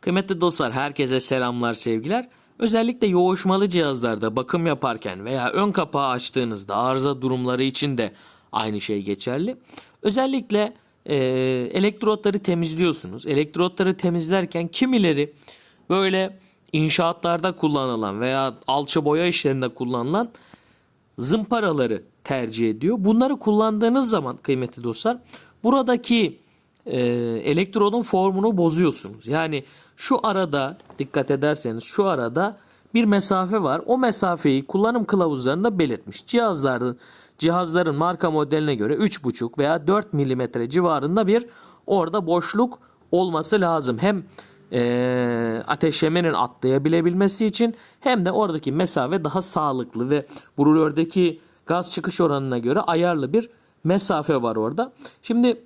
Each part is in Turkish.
Kıymetli dostlar herkese selamlar sevgiler. Özellikle yoğuşmalı cihazlarda bakım yaparken veya ön kapağı açtığınızda arıza durumları için de aynı şey geçerli. Özellikle e, elektrotları temizliyorsunuz. Elektrotları temizlerken kimileri böyle inşaatlarda kullanılan veya alçı boya işlerinde kullanılan zımparaları tercih ediyor. Bunları kullandığınız zaman kıymetli dostlar buradaki e, elektrodun formunu bozuyorsunuz. Yani şu arada dikkat ederseniz şu arada bir mesafe var. O mesafeyi kullanım kılavuzlarında belirtmiş. Cihazların cihazların marka modeline göre 3,5 veya 4 milimetre civarında bir orada boşluk olması lazım. Hem e, ateşlemenin atlayabilebilmesi için hem de oradaki mesafe daha sağlıklı ve brulördeki gaz çıkış oranına göre ayarlı bir mesafe var orada. Şimdi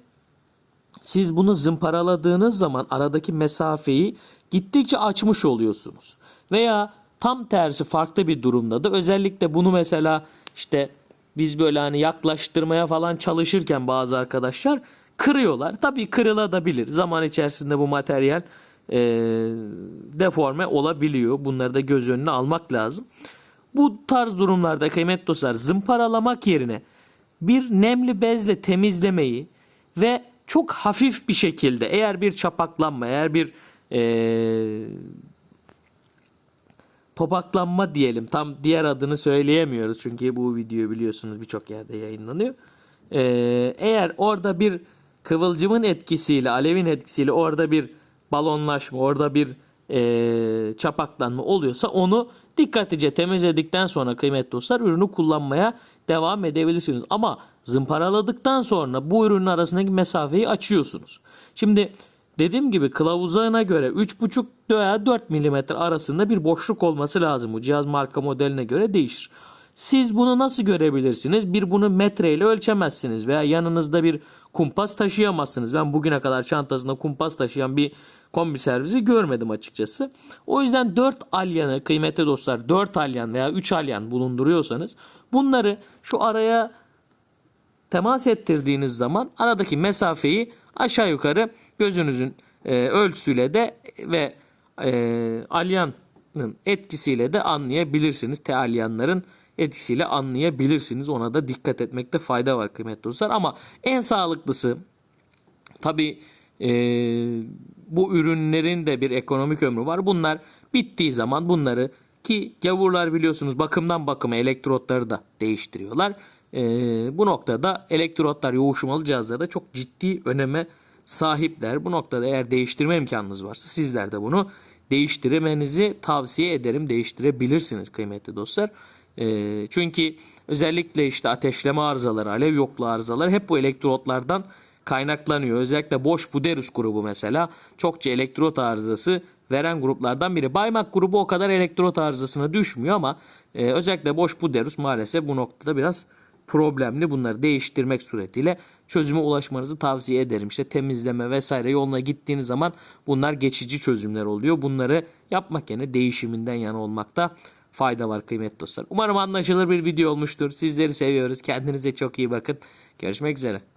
siz bunu zımparaladığınız zaman aradaki mesafeyi gittikçe açmış oluyorsunuz. Veya tam tersi farklı bir durumda da özellikle bunu mesela işte biz böyle hani yaklaştırmaya falan çalışırken bazı arkadaşlar kırıyorlar. Tabii kırılabilir. Zaman içerisinde bu materyal e, deforme olabiliyor. Bunları da göz önüne almak lazım. Bu tarz durumlarda kıymetli dostlar zımparalamak yerine bir nemli bezle temizlemeyi ve çok hafif bir şekilde eğer bir çapaklanma eğer bir eee, topaklanma diyelim tam diğer adını söyleyemiyoruz çünkü bu video biliyorsunuz birçok yerde yayınlanıyor. Eee, eğer orada bir kıvılcımın etkisiyle alevin etkisiyle orada bir balonlaşma orada bir eee, çapaklanma oluyorsa onu dikkatlice temizledikten sonra kıymetli dostlar ürünü kullanmaya devam edebilirsiniz. Ama zımparaladıktan sonra bu ürünün arasındaki mesafeyi açıyorsunuz. Şimdi dediğim gibi kılavuzlarına göre 3,5 veya 4 mm arasında bir boşluk olması lazım. Bu cihaz marka modeline göre değişir. Siz bunu nasıl görebilirsiniz? Bir bunu metreyle ölçemezsiniz veya yanınızda bir kumpas taşıyamazsınız. Ben bugüne kadar çantasında kumpas taşıyan bir kombi servisi görmedim açıkçası. O yüzden 4 alyanı kıymetli dostlar 4 alyan veya 3 alyan bulunduruyorsanız bunları şu araya temas ettirdiğiniz zaman aradaki mesafeyi aşağı yukarı gözünüzün e, ölçüsüyle de ve e, alyanın etkisiyle de anlayabilirsiniz. Tealyanların etkisiyle anlayabilirsiniz. Ona da dikkat etmekte fayda var kıymetli dostlar. Ama en sağlıklısı tabi bu ürünlerin de bir ekonomik ömrü var. Bunlar bittiği zaman bunları ki gavurlar biliyorsunuz bakımdan bakıma elektrotları da değiştiriyorlar. Ee, bu noktada elektrotlar yoğuşmalı cihazlarda çok ciddi öneme sahipler. Bu noktada eğer değiştirme imkanınız varsa sizler de bunu değiştirmenizi tavsiye ederim. Değiştirebilirsiniz kıymetli dostlar. Ee, çünkü özellikle işte ateşleme arızaları, alev yokluğu arızaları hep bu elektrotlardan kaynaklanıyor. Özellikle boş Buderus grubu mesela çokça elektrot arızası veren gruplardan biri. Baymak grubu o kadar elektrot arızasına düşmüyor ama e, özellikle boş Buderus maalesef bu noktada biraz problemli. Bunları değiştirmek suretiyle çözüme ulaşmanızı tavsiye ederim. İşte temizleme vesaire yoluna gittiğiniz zaman bunlar geçici çözümler oluyor. Bunları yapmak yerine değişiminden yana olmakta fayda var kıymetli dostlar. Umarım anlaşılır bir video olmuştur. Sizleri seviyoruz. Kendinize çok iyi bakın. Görüşmek üzere.